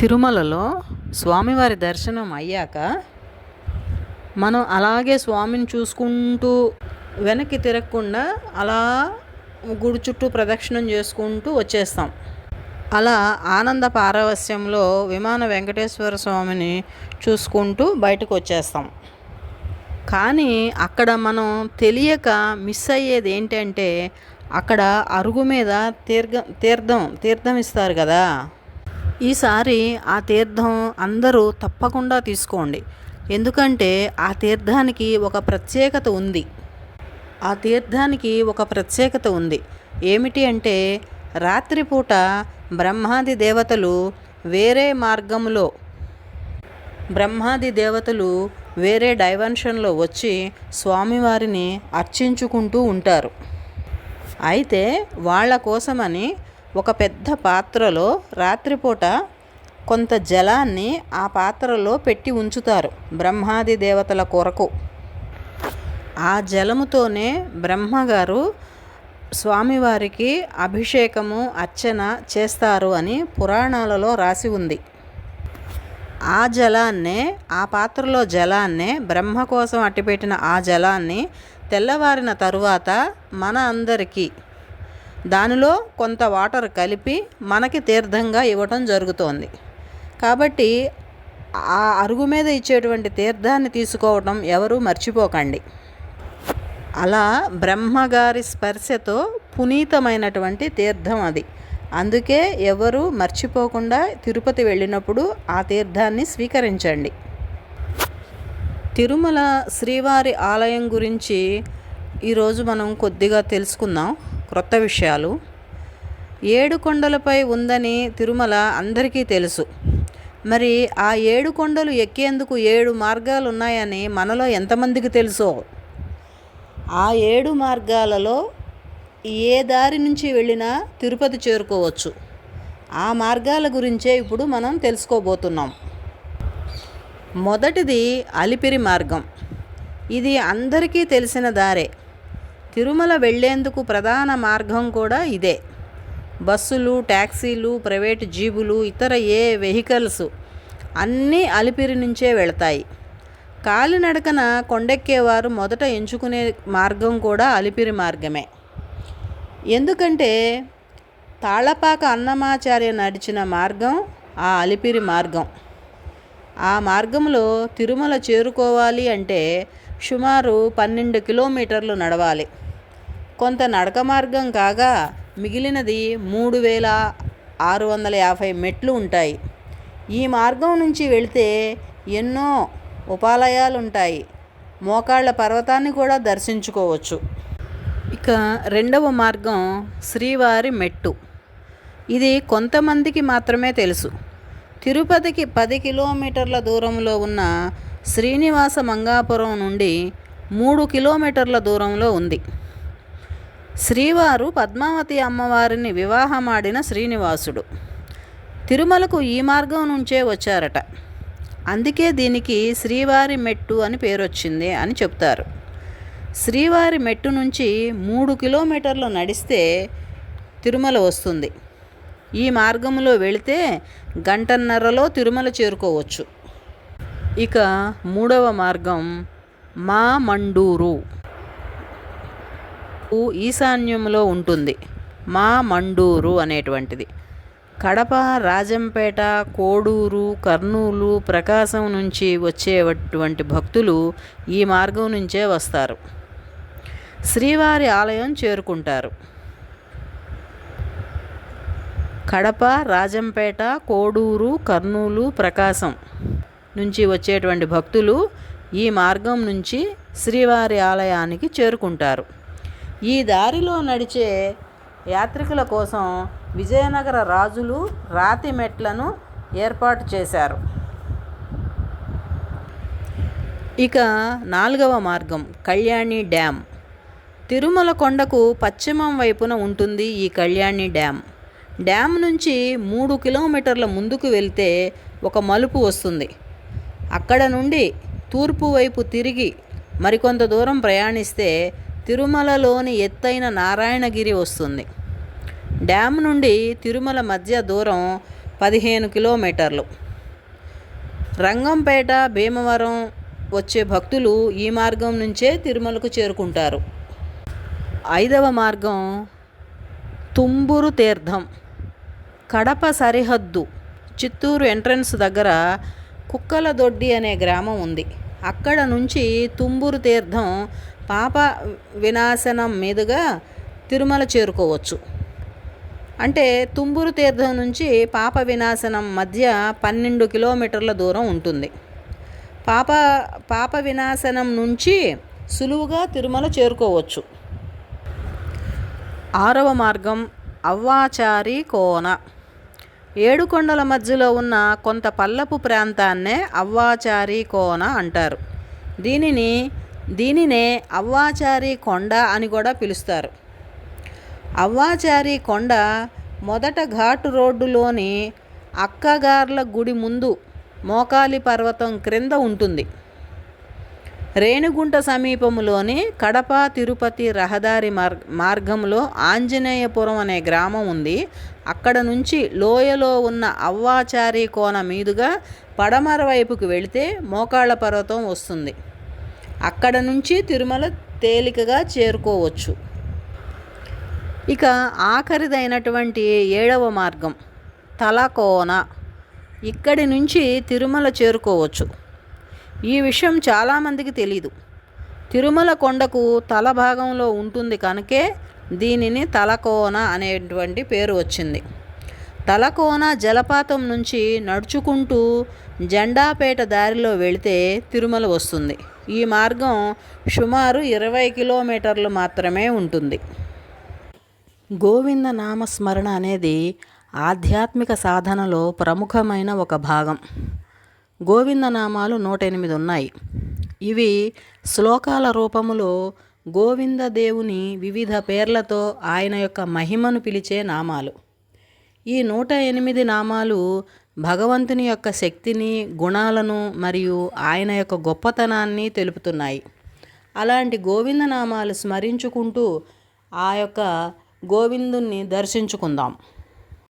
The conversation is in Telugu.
తిరుమలలో స్వామివారి దర్శనం అయ్యాక మనం అలాగే స్వామిని చూసుకుంటూ వెనక్కి తిరగకుండా అలా గుడి చుట్టూ ప్రదక్షిణం చేసుకుంటూ వచ్చేస్తాం. అలా ఆనంద పారవస్యంలో విమాన వెంకటేశ్వర స్వామిని చూసుకుంటూ బయటకు వచ్చేస్తాం. కానీ అక్కడ మనం తెలియక మిస్ అయ్యేది ఏంటంటే అక్కడ అరుగు మీద తీర్థం తీర్థం తీర్థం ఇస్తారు కదా. ఈసారి ఆ తీర్థం అందరూ తప్పకుండా తీసుకోండి. ఎందుకంటే ఆ తీర్థానికి ఒక ప్రత్యేకత ఉంది. ఆ తీర్థానికి ఒక ప్రత్యేకత ఉంది. ఏమిటి అంటే రాత్రిపూట బ్రహ్మాది దేవతలు వేరే మార్గంలో బ్రహ్మాది దేవతలు వేరే డైవెన్షన్లో వచ్చి స్వామివారిని అర్చించుకుంటూ ఉంటారు. అయితే వాళ్ళ కోసమని ఒక పెద్ద పాత్రలో రాత్రిపూట కొంత జలాన్ని ఆ పాత్రలో పెట్టి ఉంచుతారు బ్రహ్మాది దేవతల కొరకు. ఆ జలముతోనే బ్రహ్మగారు స్వామివారికి అభిషేకము అర్చన చేస్తారు అని పురాణాలలో రాసి ఉంది. ఆ జలాన్నే ఆ పాత్రలో జలాన్నే బ్రహ్మ కోసం అట్టిపెట్టిన ఆ జలాన్ని తెల్లవారిన తరువాత మన అందరికీ దానిలో కొంత వాటర్ కలిపి మనకి తీర్థంగా ఇవ్వటం జరుగుతోంది. కాబట్టి ఆ అరుగు మీద ఇచ్చేటువంటి తీర్థాన్ని తీసుకోవటం ఎవరు మర్చిపోకండి. అలా బ్రహ్మగారి స్పర్శతో పునీతమైనటువంటి తీర్థం అది. అందుకే ఎవరు మర్చిపోకుండా తిరుపతి వెళ్ళినప్పుడు ఆ తీర్థాన్ని స్వీకరించండి. తిరుమల శ్రీవారి ఆలయం గురించి ఈరోజు మనం కొద్దిగా తెలుసుకుందాం. క్రొత్త విషయాలు. ఏడు కొండలపై ఉందని తిరుమల అందరికీ తెలుసు. మరి ఆ ఏడు కొండలు ఎక్కేందుకు ఏడు మార్గాలు ఉన్నాయని మనలో ఎంతమందికి తెలుసో? ఆ ఏడు మార్గాలలో ఏ దారి నుంచి వెళ్ళినా తిరుపతి చేరుకోవచ్చు. ఆ మార్గాల గురించే ఇప్పుడు మనం తెలుసుకోబోతున్నాం. మొదటిది అలిపిరి మార్గం. ఇది అందరికీ తెలిసిన దారే. తిరుమల వెళ్ళేందుకు ప్రధాన మార్గం కూడా ఇదే. బస్సులు ట్యాక్సీలు ప్రైవేట్ జీబులు ఇతర ఏ వెహికల్స్ అన్నీ అలిపిరి నుంచే వెళతాయి. కాలినడకన కొండెక్కేవారు మొదట ఎంచుకునే మార్గం కూడా అలిపిరి మార్గమే. ఎందుకంటే తాళపాక అన్నమాచార్య నడిచిన మార్గం ఆ అలిపిరి మార్గం. ఆ మార్గంలో తిరుమల చేరుకోవాలి అంటే సుమారు పన్నెండు కిలోమీటర్లు నడవాలి. కొంత నడక మార్గం కాగా మిగిలినది మూడు వేల ఆరు వందల యాభై మెట్లు ఉంటాయి. ఈ మార్గం నుంచి వెళితే ఎన్నో ఉపాలయాలు ఉంటాయి మోకాళ్ళ పర్వతాన్ని కూడా దర్శించుకోవచ్చు. ఇక రెండవ మార్గం శ్రీవారి మెట్టు. ఇది కొంతమందికి మాత్రమే తెలుసు. తిరుపతికి పది కిలోమీటర్ల దూరంలో ఉన్న శ్రీనివాస మంగాపురం నుండి మూడు కిలోమీటర్ల దూరంలో ఉంది. శ్రీవారు పద్మావతి అమ్మవారిని వివాహమాడిన శ్రీనివాసుడు. తిరుమలకు ఈ మార్గం నుంచే వచ్చారట. అందుకే దీనికి శ్రీవారి మెట్టు అని పేరొచ్చింది అని చెప్తారు. శ్రీవారి మెట్టు నుంచి మూడు కిలోమీటర్లు నడిస్తే తిరుమల వస్తుంది. ఈ మార్గంలో వెళితే గంటన్నరలో తిరుమల చేరుకోవచ్చు. ఇక మూడవ మార్గం మా మండూరు. ఈశాన్యంలో ఉంటుంది. మా మండూరు అనేటువంటిది. కడప రాజంపేట కోడూరు కర్నూలు ప్రకాశం నుంచి వచ్చేటువంటి భక్తులు ఈ మార్గం నుంచే వస్తారు. శ్రీవారి ఆలయం చేరుకుంటారు. కడప రాజంపేట కోడూరు కర్నూలు ప్రకాశం. నుంచి వచ్చేటువంటి భక్తులు ఈ మార్గం నుంచి శ్రీవారి ఆలయానికి చేరుకుంటారు. ఈ దారిలో నడిచే యాత్రికుల కోసం విజయనగర రాజులు రాతి మెట్లను ఏర్పాటు చేశారు. ఇక నాలుగవ మార్గం కళ్యాణి డ్యామ్ తిరుమల కొండకు పశ్చిమం వైపున ఉంటుంది ఈ కళ్యాణి డ్యామ్ డ్యామ్ నుంచి మూడు కిలోమీటర్ల ముందుకు వెళ్తే ఒక మలుపు వస్తుంది. అక్కడ నుండి తూర్పు వైపు తిరిగి మరికొంత దూరం ప్రయాణిస్తే తిరుమలలోని ఎత్తైన నారాయణగిరి వస్తుంది. డ్యామ్ నుండి తిరుమల మధ్య దూరం పదిహేను కిలోమీటర్లు. రంగంపేట భీమవరం వచ్చే భక్తులు ఈ మార్గం నుంచే తిరుమలకు చేరుకుంటారు. ఐదవ మార్గం తుంబురు తీర్థం. కడప సరిహద్దు చిత్తూరు ఎంట్రన్స్ దగ్గర కుక్కల దొడ్డి అనే గ్రామం ఉంది. అక్కడ నుంచి తుంబూరు తీర్థం పాప వినాశనం మీదుగా తిరుమల చేరుకోవచ్చు. అంటే తుంబూరు తీర్థం నుంచి పాప వినాశనం మధ్య పన్నెండు కిలోమీటర్ల దూరం ఉంటుంది. పాప పాప వినాశనం నుంచి సులువుగా తిరుమల చేరుకోవచ్చు. ఆరవ మార్గం అవ్వాచారి కోన. ఏడుకొండల మధ్యలో ఉన్న కొంత పల్లపు ప్రాంతాన్నే అవ్వాచారి కోన అంటారు. దీనిని దీనినే అవ్వాచారి కొండ అని కూడా పిలుస్తారు. అవ్వాచారి కొండ మొదట ఘాటు రోడ్డులోని అక్కగార్ల గుడి ముందు మోకాలి పర్వతం క్రింద ఉంటుంది. రేణిగుంట సమీపంలోని కడప తిరుపతి రహదారి మార్ మార్గంలో ఆంజనేయపురం అనే గ్రామం ఉంది. అక్కడ నుంచి లోయలో ఉన్న అవ్వాచారి కోన మీదుగా పడమర వైపుకు వెళితే మోకాళ్ళ పర్వతం వస్తుంది. అక్కడ నుంచి తిరుమల తేలికగా చేరుకోవచ్చు. ఇక ఆఖరిదైనటువంటి ఏడవ మార్గం తలకోన ఇక్కడి నుంచి తిరుమల చేరుకోవచ్చు. ఈ విషయం చాలామందికి తెలీదు. తిరుమల కొండకు తల భాగంలో ఉంటుంది కనుకే దీనిని తలకోన అనేటువంటి పేరు వచ్చింది. తలకోన జలపాతం నుంచి నడుచుకుంటూ జెండాపేట దారిలో వెళితే తిరుమల వస్తుంది. ఈ మార్గం సుమారు ఇరవై కిలోమీటర్లు మాత్రమే ఉంటుంది. గోవింద నామస్మరణ అనేది ఆధ్యాత్మిక సాధనలో ప్రముఖమైన ఒక భాగం. గోవిందనామాలు నూట ఎనిమిది ఉన్నాయి. ఇవి శ్లోకాల రూపములో గోవింద దేవుని వివిధ పేర్లతో ఆయన యొక్క మహిమను పిలిచే నామాలు. ఈ నూట ఎనిమిది నామాలు భగవంతుని యొక్క శక్తిని గుణాలను మరియు ఆయన యొక్క గొప్పతనాన్ని తెలుపుతున్నాయి. అలాంటి గోవిందనామాలు స్మరించుకుంటూ ఆ యొక్క గోవిందుణ్ణి దర్శించుకుందాం.